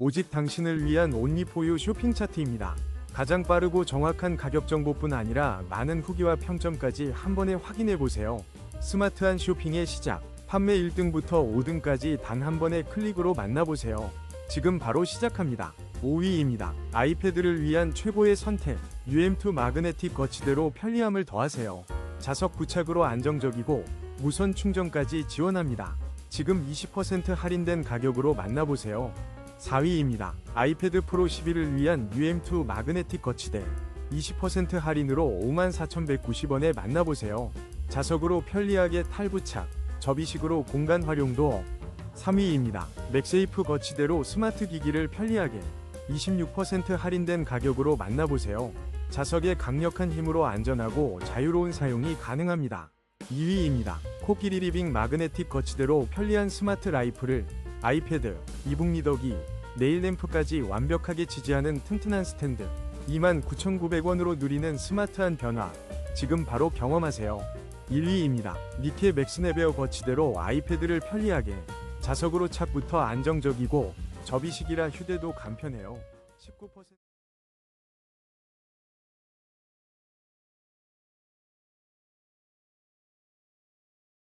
오직 당신을 위한 온리포유 쇼핑 차트입니다. 가장 빠르고 정확한 가격 정보뿐 아니라 많은 후기와 평점까지 한 번에 확인해 보세요. 스마트한 쇼핑의 시작. 판매 1등부터 5등까지 단 한 번의 클릭으로 만나보세요. 지금 바로 시작합니다. 5위입니다. 아이패드를 위한 최고의 선택. UM2 마그네틱 거치대로 편리함을 더하세요. 자석 부착으로 안정적이고 무선 충전까지 지원합니다. 지금 20% 할인된 가격으로 만나보세요. 4위입니다. 아이패드 프로 11을 위한 UM2 마그네틱 거치대 20% 할인으로 54,190원에 만나보세요. 자석으로 편리하게 탈부착, 접이식으로 공간 활용도 3위입니다. 맥세이프 거치대로 스마트 기기를 편리하게 26% 할인된 가격으로 만나보세요. 자석의 강력한 힘으로 안전하고 자유로운 사용이 가능합니다. 2위입니다. 코끼리 리빙 마그네틱 거치대로 편리한 스마트 라이프를 아이패드, 이북 리더기, 네일 램프까지 완벽하게 지지하는 튼튼한 스탠드 29,900원으로 누리는 스마트한 변화 지금 바로 경험하세요. 1위입니다. 니케 맥스네베어 거치대로 아이패드를 편리하게 자석으로 착부터 안정적이고 접이식이라 휴대도 간편해요. 19%